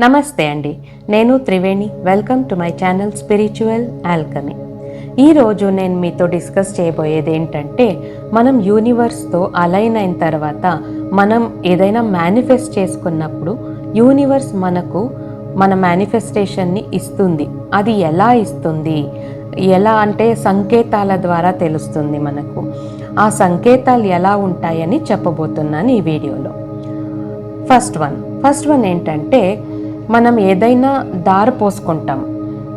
నమస్తే అండి. నేను Triveni. Welcome to my channel spiritual alchemy ఈరోజు నేను మీతో డిస్కస్ చేయబోయేది ఏంటంటే మనం యూనివర్స్తో అలైన్ అయిన తర్వాత మనం ఏదైనా మేనిఫెస్ట్ చేసుకున్నప్పుడు యూనివర్స్ మనకు మన మేనిఫెస్టేషన్ని ఇస్తుంది. అది ఎలా ఇస్తుంది? ఎలా అంటే సంకేతాల ద్వారా తెలుస్తుంది మనకు. ఆ సంకేతాలు ఎలా ఉంటాయని చెప్పబోతున్నాను ఈ వీడియోలో. ఫస్ట్ వన్ ఫస్ట్ వన్ ఏంటంటే మనం ఏదైనా దారి పోసుకుంటాం.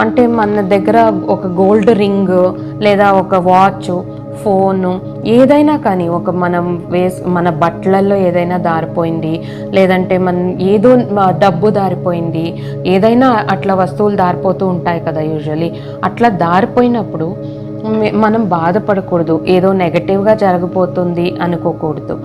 అంటే మన దగ్గర ఒక గోల్డ్ రింగ్ లేదా ఒక వాచ్ ఫోను ఏదైనా కానీ ఒక మనం వేస్ మన బట్టలలో ఏదైనా దారిపోయింది లేదంటే మన ఏదో డబ్బు దారిపోయింది ఏదైనా అట్లా వస్తువులు దారిపోతూ ఉంటాయి కదా యూజువలీ అట్లా దారిపోయినప్పుడు మనం బాధపడకూడదు. ఏదో నెగటివ్గా జరగబోతుంది అనుకోకూడదు.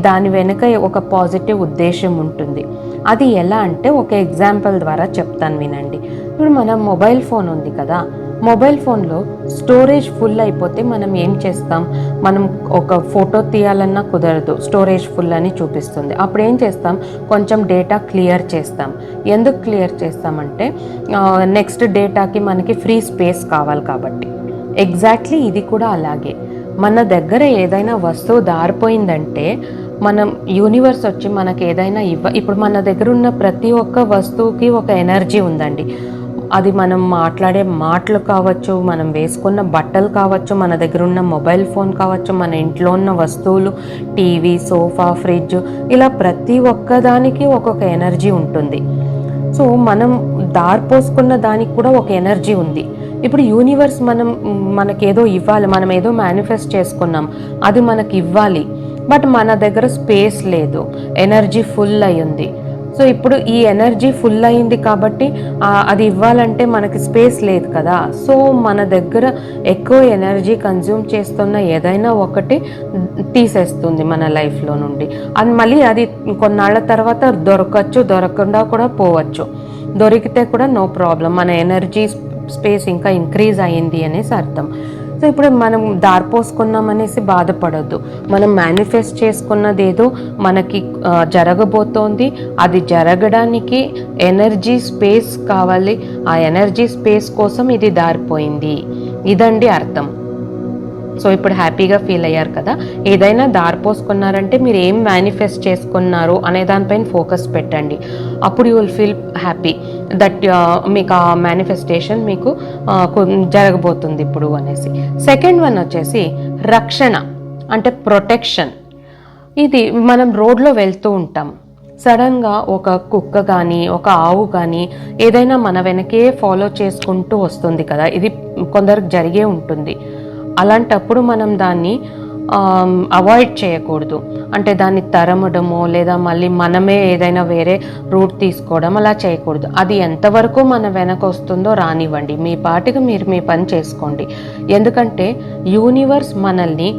దాని వెనుక ఒక పాజిటివ్ ఉద్దేశం ఉంటుంది. అది ఎలా అంటే ఒక ఎగ్జాంపుల్ ద్వారా చెప్తాను వినండి. ఇప్పుడు మన మొబైల్ ఫోన్ ఉంది కదా. మొబైల్ ఫోన్లో స్టోరేజ్ ఫుల్ అయిపోతే మనం ఏం చేస్తాం? మనం ఒక ఫోటో తీయాలన్నా కుదరదు. స్టోరేజ్ ఫుల్ అని చూపిస్తుంది. అప్పుడు ఏం చేస్తాం? కొంచెం డేటా క్లియర్ చేస్తాం. ఎందుకు క్లియర్ చేస్తామంటే నెక్స్ట్ డేటాకి మనకి ఫ్రీ స్పేస్ కావాలి కాబట్టి. ఎగ్జాక్ట్లీ ఇది కూడా అలాగే. మన దగ్గర ఏదైనా వస్తువు దారిపోయిందంటే మనం యూనివర్స్ వచ్చి మనకి ఏదైనా ఇవ్వ ఇప్పుడు మన దగ్గర ఉన్న ప్రతి ఒక్క వస్తువుకి ఒక ఎనర్జీ ఉందండి. అది మనం మాట్లాడే మాటలు కావచ్చు మనం వేసుకున్న బట్టలు కావచ్చు మన దగ్గర ఉన్న మొబైల్ ఫోన్ కావచ్చు మన ఇంట్లో ఉన్న వస్తువులు టీవీ సోఫా ఫ్రిడ్జ్ ఇలా ప్రతి ఒక్కదానికి ఒక్కొక్క ఎనర్జీ ఉంటుంది. సో మనం దారిపోసుకున్న దానికి కూడా ఒక ఎనర్జీ ఉంది. ఇప్పుడు యూనివర్స్ మనం మనకేదో ఇవ్వాలి మనం ఏదో మేనిఫెస్ట్ చేసుకున్నాం అది మనకి ఇవ్వాలి. బట్ మన దగ్గర స్పేస్ లేదు. ఎనర్జీ ఫుల్ అయ్యింది. సో ఇప్పుడు ఈ ఎనర్జీ ఫుల్ అయింది కాబట్టి అది ఇవ్వాలంటే మనకి స్పేస్ లేదు కదా. సో మన దగ్గర ఎక్కువ ఎనర్జీ కన్జ్యూమ్ చేస్తున్న ఏదైనా ఒకటి తీసేస్తుంది మన లైఫ్లో నుండి. అది మళ్ళీ అది కొన్నాళ్ళ తర్వాత దొరకచ్చు దొరకకుండా కూడా పోవచ్చు. దొరికితే కూడా నో ప్రాబ్లం. మన ఎనర్జీ స్పేస్ ఇంకా ఇంక్రీజ్ అయ్యింది అనేసి అర్థం. సో ఇప్పుడు మనం దారిపోసుకున్నాం అనేసి మనం మేనిఫెస్ట్ చేసుకున్నది ఏదో మనకి జరగబోతోంది. అది జరగడానికి ఎనర్జీ స్పేస్ కావాలి. ఆ ఎనర్జీ స్పేస్ కోసం ఇది దారిపోయింది. ఇదండి అర్థం. సో ఇప్పుడు హ్యాపీగా ఫీల్ అయ్యారు కదా. ఏదైనా దారిపోసుకున్నారంటే మీరు ఏం మేనిఫెస్ట్ చేసుకున్నారు అనే దానిపైన ఫోకస్ పెట్టండి. అప్పుడు you will feel happy that మీకు ఆ మేనిఫెస్టేషన్ మీకు uh, జరగబోతుంది ఇప్పుడు అనేసి. సెకండ్ వన్ వచ్చేసి రక్షణ అంటే ప్రొటెక్షన్ ఇది మనం రోడ్లో వెళ్తూ ఉంటాం. సడన్గా ఒక కుక్క కానీ ఒక ఆవు కానీ ఏదైనా మన వెనకే ఫాలో చేసుకుంటూ వస్తుంది కదా. ఇది కొందరికి జరిగే ఉంటుంది. అలాంటప్పుడు మనం దాన్ని అవాయిడ్ చేయకూడదు. అంటే దాన్ని తరమడము లేదా మళ్ళీ మనమే ఏదైనా వేరే రూట్ తీసుకోవడం అలా చేయకూడదు. అది ఎంతవరకు మన వెనక వస్తుందో రానివ్వండి. మీ పాటికి మీరు మీ పని చేసుకోండి. ఎందుకంటే యూనివర్స్ మనల్ని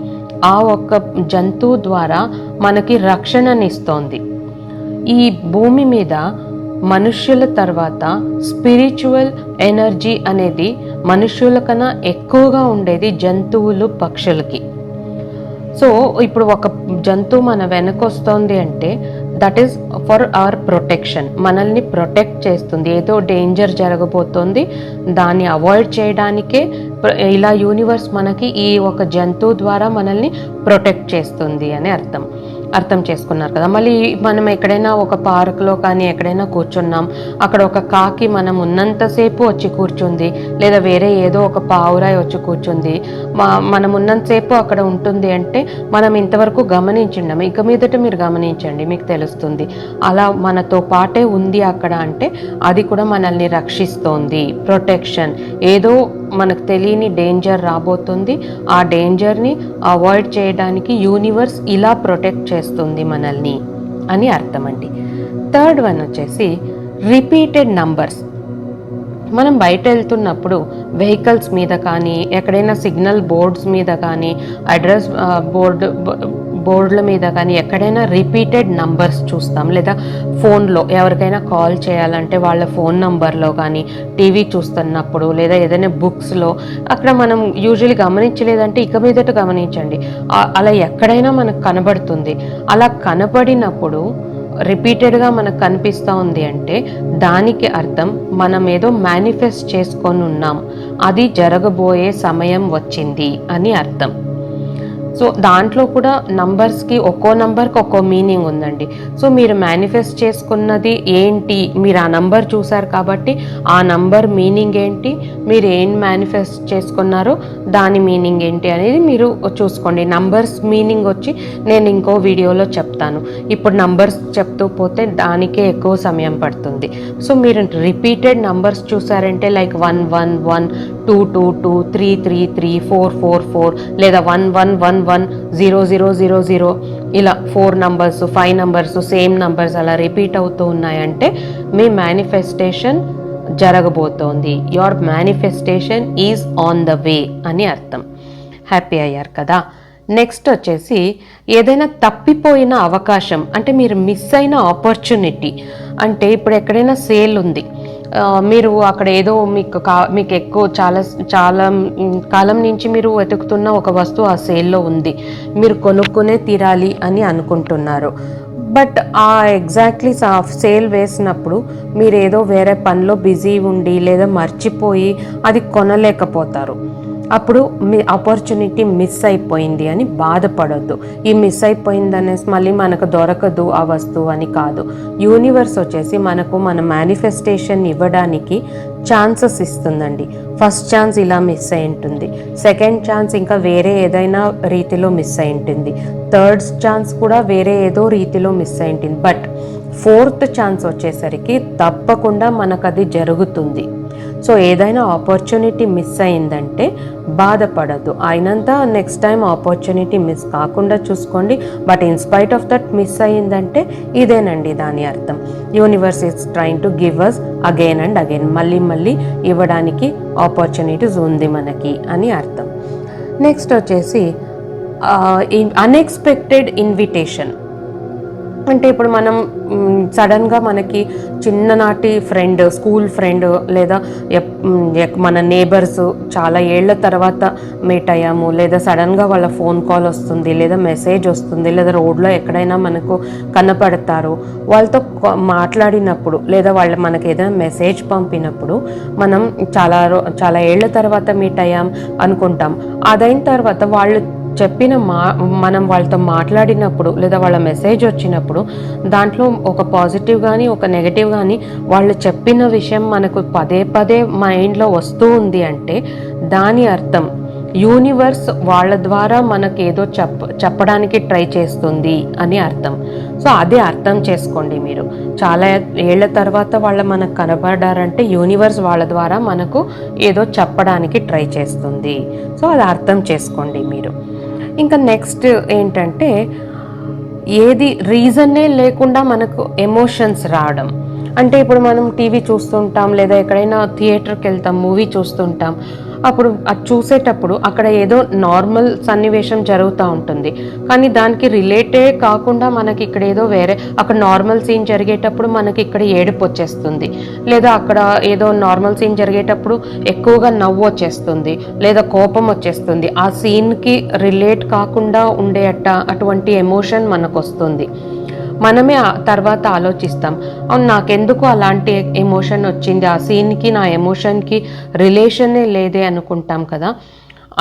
ఆ ఒక్క జంతువు ద్వారా మనకి రక్షణనిస్తోంది. ఈ భూమి మీద మనుష్యుల తర్వాత స్పిరిచువల్ ఎనర్జీ అనేది మనుష్యుల కన్నా ఎక్కువగా ఉండేది జంతువులు పక్షులకి. సో ఇప్పుడు ఒక జంతువు మన వెనక వస్తుంది అంటే that is for our protection మనల్ని ప్రొటెక్ట్ చేస్తుంది. ఏదో డేంజర్ జరగబోతోంది దాన్ని అవాయిడ్ చేయడానికే ఇలా యూనివర్స్ మనకి ఈ ఒక జంతువు ద్వారా మనల్ని ప్రొటెక్ట్ చేస్తుంది అని అర్థం. అర్థం చేసుకున్నారు కదా. మళ్ళీ మనం ఎక్కడైనా ఒక పార్క్లో కానీ ఎక్కడైనా కూర్చున్నాం అక్కడ ఒక కాకి మనం ఉన్నంతసేపు వచ్చి కూర్చుంది లేదా వేరే ఏదో ఒక పావురాయి వచ్చి కూర్చుంది మా- మనం ఉన్నంతసేపు అక్కడ ఉంటుంది అంటే మనం ఇంతవరకు గమనించండి ఇక మీదట మీరు గమనించండి మీకు తెలుస్తుంది. అలా మనతో పాటే ఉంది అక్కడ అంటే అది కూడా మనల్ని రక్షిస్తోంది. ప్రొటెక్షన్ ఏదో మనకు తెలియని డేంజర్ రాబోతుంది. ఆ డేంజర్ని అవాయిడ్ చేయడానికి యూనివర్స్ ఇలా ప్రొటెక్ట్ చేస్తుంది మనల్ని అని అర్థం అండి థర్డ్ వన్ వచ్చేసి రిపీటెడ్ నంబర్స్ మనం బయట వెళ్తున్నప్పుడు వెహికల్స్ మీద కానీ ఎక్కడైనా సిగ్నల్ బోర్డ్స్ మీద కానీ అడ్రస్ బోర్డు uh, బోర్డుల మీద కానీ ఎక్కడైనా రిపీటెడ్ నంబర్స్ చూస్తాం. లేదా ఫోన్లో ఎవరికైనా కాల్ చేయాలంటే వాళ్ళ ఫోన్ నంబర్లో కానీ టీవీ చూస్తున్నప్పుడు లేదా ఏదైనా బుక్స్లో అక్కడ మనం యూజువల్లీ గమనించలేదంటే ఇక మీదట గమనించండి. అలా ఎక్కడైనా మనకు కనబడుతుంది. అలా కనబడినప్పుడు రిపీటెడ్గా మనకు కనిపిస్తూ ఉంది అంటే దానికి అర్థం మనం ఏదో మేనిఫెస్ట్ చేసుకొని ఉన్నాం. అది జరగబోయే సమయం వచ్చింది అని అర్థం. సో దాంట్లో కూడా నంబర్స్కి ఒక్కో నంబర్కి ఒక్కో మీనింగ్ ఉందండి. సో మీరు మేనిఫెస్ట్ చేసుకున్నది ఏంటి? మీరు ఆ నంబర్ చూసారు కాబట్టి ఆ నంబర్ మీనింగ్ ఏంటి? మీరు ఏం మేనిఫెస్ట్ చేసుకున్నారో దాని మీనింగ్ ఏంటి అనేది మీరు చూసుకోండి. నంబర్స్ మీనింగ్ వచ్చి నేను ఇంకో వీడియోలో చెప్తాను. ఇప్పుడు నంబర్స్ చెప్తూ పోతే దానికే ఎక్కువ సమయం పడుతుంది. సో మీరు రిపీటెడ్ నంబర్స్ చూసారంటే like one one one two two two three three three four four four లేదా one one one one zero zero zero zero ఇలా four numbers five numbers same numbers అలా రిపీట్ అవుతూ ఉన్నాయంటే మీ manifestation జరగబోతోంది. Your manifestation is on the way అని అర్థం. Happy అయ్యారు కదా? నెక్స్ట్ వచ్చేసి ఏదైనా తప్పిపోయిన అవకాశం అంటే మీరు మిస్ అయిన ఆపర్చునిటీ అంటే ఇప్పుడు ఎక్కడైనా సేల్ ఉంది. మీరు అక్కడ ఏదో మీకు కా మీకు ఎక్కువ చాలా చాలా కాలం నుంచి మీరు వెతుకుతున్న ఒక వస్తువు ఆ సేల్లో ఉంది. మీరు కొనుక్కునే తీరాలి అని అనుకుంటున్నారు. బట్ ఆ ఎగ్జాక్ట్లీ సేల్ వేసినప్పుడు మీరు ఏదో వేరే పనిలో బిజీ ఉండి లేదా మర్చిపోయి అది కొనలేకపోతారు. అప్పుడు మీ ఆపర్చునిటీ మిస్ అయిపోయింది అని బాధపడొద్దు. ఈ మిస్ అయిపోయింది అనేసి మళ్ళీ మనకు దొరకదు ఆ వస్తువు అని కాదు. యూనివర్స్ వచ్చేసి మనకు మన మేనిఫెస్టేషన్ ఇవ్వడానికి ఛాన్సెస్ ఇస్తుందండి. ఫస్ట్ ఛాన్స్ ఇలా మిస్ అయి ఉంటుంది. సెకండ్ ఛాన్స్ ఇంకా వేరే ఏదైనా రీతిలో మిస్ అయి ఉంటుంది. థర్డ్ ఛాన్స్ కూడా వేరే ఏదో రీతిలో మిస్ అయి ఉంటుంది. బట్ ఫోర్త్ ఛాన్స్ వచ్చేసరికి తప్పకుండా మనకు అది జరుగుతుంది. సో ఏదైనా ఆపర్చునిటీ మిస్ అయిందంటే బాధపడద్దు. అయినంత నెక్స్ట్ టైం ఆపర్చునిటీ మిస్ కాకుండా చూసుకోండి. But in spite of that miss అయ్యిందంటే ఇదేనండి దాని అర్థం. Universe is trying to give us again and again మళ్ళీ మళ్ళీ ఇవ్వడానికి ఆపర్చునిటీస్ ఉంది మనకి అని అర్థం. నెక్స్ట్ వచ్చేసి uh, అన్ఎక్స్పెక్టెడ్ ఇన్విటేషన్ అంటే ఇప్పుడు మనం సడన్గా మనకి చిన్ననాటి ఫ్రెండ్ స్కూల్ ఫ్రెండ్ లేదా మన నేబర్స్ చాలా ఏళ్ళ తర్వాత మీట్ అయ్యాము. లేదా సడన్గా వాళ్ళ ఫోన్ కాల్ వస్తుంది లేదా మెసేజ్ వస్తుంది లేదా రోడ్లో ఎక్కడైనా మనకు కనపడతారు. వాళ్ళతో మాట్లాడినప్పుడు లేదా వాళ్ళు మనకి ఏదైనా మెసేజ్ పంపినప్పుడు మనం చాలా రో- చాలా ఏళ్ళ తర్వాత మీట్ అయ్యాం అనుకుంటాం. అదైన తర్వాత వాళ్ళు చెప్పిన మా మనం వాళ్ళతో మాట్లాడినప్పుడు లేదా వాళ్ళ మెసేజ్ వచ్చినప్పుడు దాంట్లో ఒక పాజిటివ్ కానీ ఒక నెగటివ్ కానీ వాళ్ళు చెప్పిన విషయం మనకు పదే పదే మైండ్లో వస్తూ ఉంది అంటే దాని అర్థం యూనివర్స్ వాళ్ళ ద్వారా మనకి ఏదో చెప్ప చెప్పడానికి ట్రై చేస్తుంది అని అర్థం. సో అదే అర్థం చేసుకోండి మీరు. చాలా ఏళ్ళ తర్వాత వాళ్ళ మనకు కనబడారంటే యూనివర్స్ వాళ్ళ ద్వారా మనకు ఏదో చెప్పడానికి ట్రై చేస్తుంది. సో అది అర్థం చేసుకోండి మీరు. ఇంకా నెక్స్ట్ ఏంటంటే ఏది రీజన్నే లేకుండా మనకు ఎమోషన్స్ రావడం. అంటే ఇప్పుడు మనం టీవీ చూస్తుంటాం లేదా ఎక్కడైనా థియేటర్కి వెళ్తాం మూవీ చూస్తుంటాం. అప్పుడు అది చూసేటప్పుడు అక్కడ ఏదో నార్మల్ సన్నివేశం జరుగుతూ ఉంటుంది. కానీ దానికి రిలేటే కాకుండా మనకి ఇక్కడ ఏదో వేరే అక్కడ నార్మల్ సీన్ జరిగేటప్పుడు మనకి ఇక్కడ ఏడుపు వచ్చేస్తుంది. లేదా అక్కడ ఏదో నార్మల్ సీన్ జరిగేటప్పుడు ఎక్కువగా నవ్వు వచ్చేస్తుంది. లేదా కోపం వచ్చేస్తుంది. ఆ సీన్కి రిలేట్ కాకుండా ఉండే అట్ట అటువంటి ఎమోషన్ మనకు వస్తుంది మనమే తర్వాత ఆలోచిస్తాం. అవును నాకెందుకు అలాంటి ఎమోషన్ వచ్చింది? ఆ సీన్కి నా ఎమోషన్కి రిలేషనే లేదే అనుకుంటాం కదా.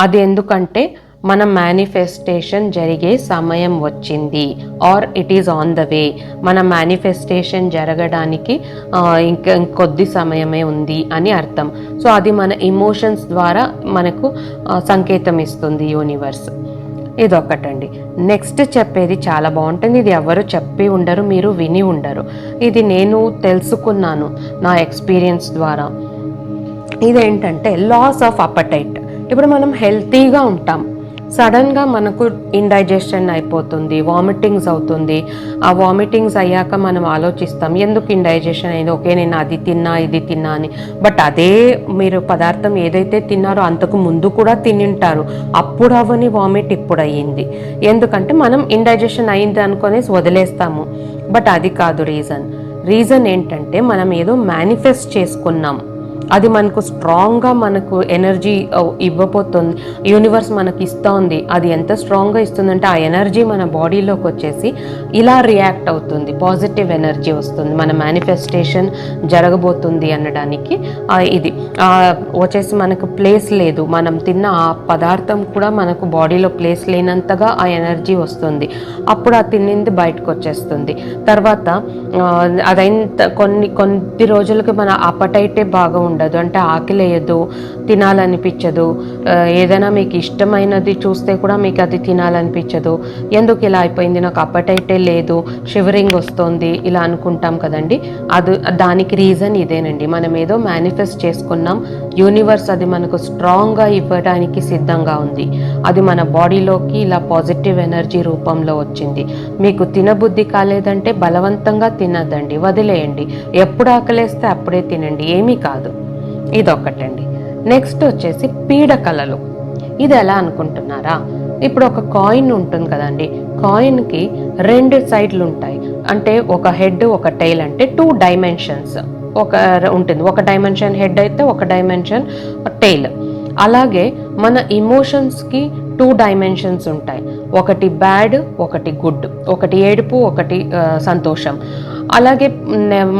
అది ఎందుకంటే మన మేనిఫెస్టేషన్ జరిగే సమయం వచ్చింది. Or it is on the way మన మేనిఫెస్టేషన్ జరగడానికి ఇంకా కొద్ది సమయమే ఉంది అని అర్థం. సో అది మన ఇమోషన్స్ ద్వారా మనకు సంకేతం ఇస్తుంది యూనివర్స్ ఇదొకటండి. నెక్స్ట్ చెప్పేది చాలా బాగుంటుంది. ఇది ఎవరు చెప్పి ఉండరు మీరు విని ఉండరు. ఇది నేను తెలుసుకున్నాను నా ఎక్స్పీరియన్స్ ద్వారా. ఇదేంటంటే లాస్ ఆఫ్ అపటైట్ ఇప్పుడు మనం హెల్తీగా ఉంటాం. సడన్గా మనకు ఇండైజెషన్ అయిపోతుంది వామిటింగ్స్ అవుతుంది. ఆ వామిటింగ్స్ అయ్యాక మనం ఆలోచిస్తాం ఎందుకు ఇండైజెషన్ అయింది? ఓకే నేను అది తిన్నా ఇది తిన్నా అని. బట్ అదే మీరు పదార్థం ఏదైతే తిన్నారో అంతకు ముందు కూడా తినింటారు. అప్పుడు అవని వామిట్ ఇప్పుడు అయ్యింది ఎందుకంటే మనం ఇండైజెషన్ అయింది అనుకునేసి వదిలేస్తాము. బట్ అది కాదు రీజన్. రీజన్ ఏంటంటే మనం ఏదో మేనిఫెస్ట్ చేసుకున్నాం. అది మనకు స్ట్రాంగ్గా మనకు ఎనర్జీ ఇవ్వబోతుంది. యూనివర్స్ మనకి ఇస్తోంది. అది ఎంత స్ట్రాంగ్గా ఇస్తుందంటే ఆ ఎనర్జీ మన బాడీలోకి వచ్చేసి ఇలా రియాక్ట్ అవుతుంది. పాజిటివ్ ఎనర్జీ వస్తుంది. మన మేనిఫెస్టేషన్ జరగబోతుంది అనడానికి. ఇది. వచ్చేసి మనకు ప్లేస్ లేదు. మనం తిన్న ఆ పదార్థం కూడా మనకు బాడీలో ప్లేస్ లేనంతగా ఆ ఎనర్జీ వస్తుంది. అప్పుడు ఆ తిన్నింది బయటకు వచ్చేస్తుంది. తర్వాత అదైన కొన్ని కొద్ది రోజులకి మన అపటైటే బాగా ఉంటుంది ఉండదు. అంటే ఆకలేయదు తినాలనిపించదు. ఏదైనా మీకు ఇష్టమైనది చూస్తే కూడా మీకు అది తినాలనిపించదు. ఎందుకు ఇలా అయిపోయింది? నాకు అపటైటే లేదు షివరింగ్ వస్తుంది ఇలా అనుకుంటాం కదండి. అది దానికి రీజన్ ఇదేనండి. మనం ఏదో మేనిఫెస్ట్ చేసుకున్నాం యూనివర్స్ అది మనకు స్ట్రాంగ్గా ఇవ్వడానికి సిద్ధంగా ఉంది. అది మన బాడీలోకి ఇలా పాజిటివ్ ఎనర్జీ రూపంలో వచ్చింది. మీకు తినబుద్ధి కాలేదంటే బలవంతంగా తినదండి వదిలేయండి. ఎప్పుడు ఆకలేస్తే అప్పుడే తినండి ఏమీ కాదు. ఇదొకటండి నెక్స్ట్ వచ్చేసి పీడకలలు. ఇది ఎలా అనుకుంటున్నారా? ఇప్పుడు ఒక కాయిన్ ఉంటుంది కదండి. కాయిన్కి రెండు సైడ్లు ఉంటాయి అంటే ఒక హెడ్ ఒక టైల్ అంటే టూ డైమెన్షన్స్. ఒక ఉంటుంది. ఒక డైమెన్షన్ హెడ్ అయితే ఒక డైమెన్షన్ టైల్ అలాగే మన ఇమోషన్స్కి టూ డైమెన్షన్స్ ఉంటాయి. ఒకటి బ్యాడ్ ఒకటి గుడ్. ఒకటి ఏడుపు ఒకటి సంతోషం. అలాగే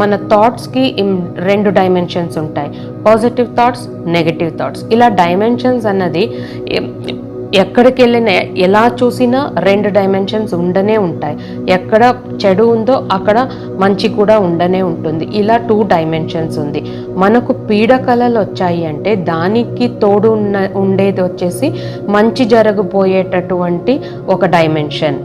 మన థాట్స్కి రెండు డైమెన్షన్స్ ఉంటాయి. పాజిటివ్ థాట్స్ నెగటివ్ థాట్స్ ఇలా డైమెన్షన్స్ అన్నది ఎక్కడికి వెళ్ళిన ఎలా చూసినా రెండు డైమెన్షన్స్ ఉండనే ఉంటాయి. ఎక్కడ చెడు ఉందో అక్కడ మంచి కూడా ఉండనే ఉంటుంది. ఇలా టూ డైమెన్షన్స్ ఉంది. మనకు పీడకలలు వచ్చాయి అంటే దానికి తోడు ఉన్న ఉండేది వచ్చేసి మంచి జరగబోయేటటువంటి ఒక డైమెన్షన్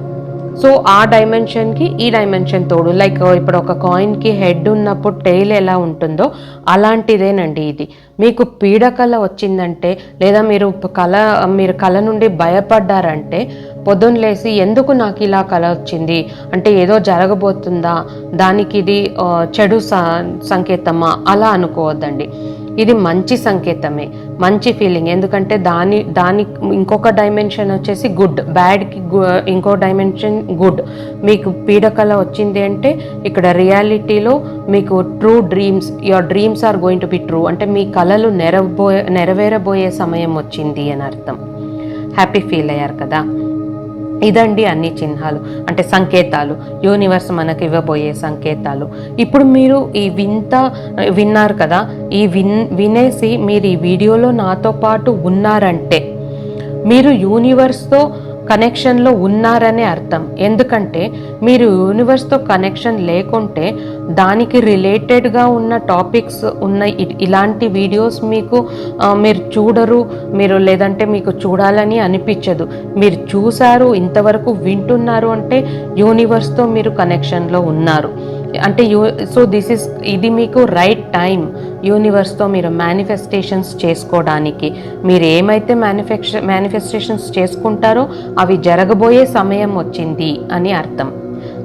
సో ఆ డైమెన్షన్కి ఈ డైమెన్షన్ తోడు. లైక్ ఇప్పుడు ఒక కాయిన్కి హెడ్ ఉన్నప్పుడు టెయిల్ ఎలా ఉంటుందో అలాంటిదేనండి ఇది. మీకు పీడకల వచ్చిందంటే లేదా మీరు కళ మీరు కళ నుండి భయపడ్డారంటే పొద్దున్న లేసి ఎందుకు నాకు ఇలా కళ వచ్చింది? అంటే ఏదో జరగబోతుందా? దానికి ఇది చెడు స- సంకేతమా? అలా అనుకోవద్దండి. ఇది మంచి సంకేతమే మంచి ఫీలింగ్ ఎందుకంటే దాని దాని ఇంకొక డైమెన్షన్ వచ్చేసి గుడ్ బ్యాడ్కి ఇంకో డైమెన్షన్ గుడ్ మీకు పీడకల వచ్చింది అంటే ఇక్కడ రియాలిటీలో మీకు true dreams your dreams are going to be true అంటే మీ కళలు నెరవబోయే నెరవేరబోయే సమయం వచ్చింది అని అర్థం. హ్యాపీ ఫీల్ అయ్యారు కదా? ఇదండి అన్ని చిహ్నాలు. అంటే సంకేతాలు. యూనివర్స్ మనకు ఇవ్వబోయే సంకేతాలు. ఇప్పుడు మీరు ఈ వింత విన్నారు కదా ఈ విన్ వినేసి మీరు ఈ వీడియోలో నాతో పాటు ఉన్నారంటే మీరు యూనివర్స్తో కనెక్షన్లో ఉన్నారనే అర్థం. ఎందుకంటే మీరు యూనివర్స్తో కనెక్షన్ లేకుంటే దానికి రిలేటెడ్గా ఉన్న టాపిక్స్ ఉన్న ఇలాంటి వీడియోస్ మీకు మీరు చూడరు మీరు లేదంటే మీకు చూడాలని అనిపించదు. మీరు చూశారు ఇంతవరకు వింటున్నారు అంటే యూనివర్స్తో మీరు కనెక్షన్లో ఉన్నారు. అంటే యూ సో దిస్ ఇస్ ఇది మీకు రైట్ టైం యూనివర్స్తో మీరు మేనిఫెస్టేషన్స్ చేసుకోవడానికి. మీరు ఏమైతే మేనిఫెక్ష మేనిఫెస్టేషన్స్ చేసుకుంటారో అవి జరగబోయే సమయం వచ్చింది అని అర్థం.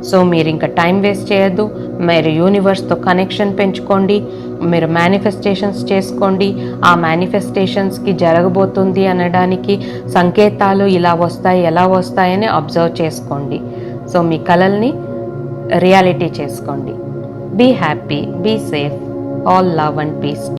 సో మీరు ఇంకా టైం వేస్ట్ చేయొద్దు. మీరు యూనివర్స్తో కనెక్షన్ పెంచుకోండి. మీరు మేనిఫెస్టేషన్స్ చేసుకోండి. ఆ మేనిఫెస్టేషన్స్కి జరగబోతుంది అనడానికి సంకేతాలు ఇలా వస్తాయి ఎలా వస్తాయని అబ్జర్వ్ చేసుకోండి. సో మీ కలల్ని రియాలిటీ చేసుకోండి. Be happy be safe all love and peace.